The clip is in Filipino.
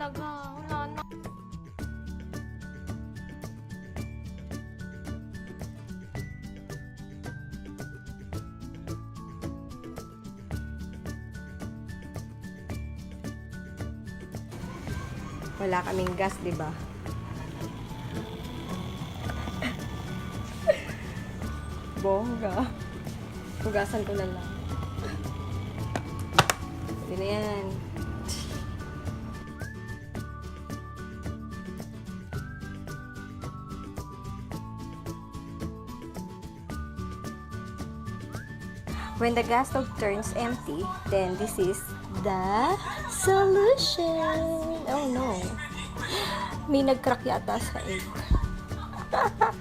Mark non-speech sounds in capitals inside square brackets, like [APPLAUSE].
talaga. Wala na. Wala kaming gas, di ba? Bongga. Hugasan ko na lang. Hindi na yan. When the gas stove turns empty, then this is the solution. Oh no. May nag-crack yata sa egg. [LAUGHS]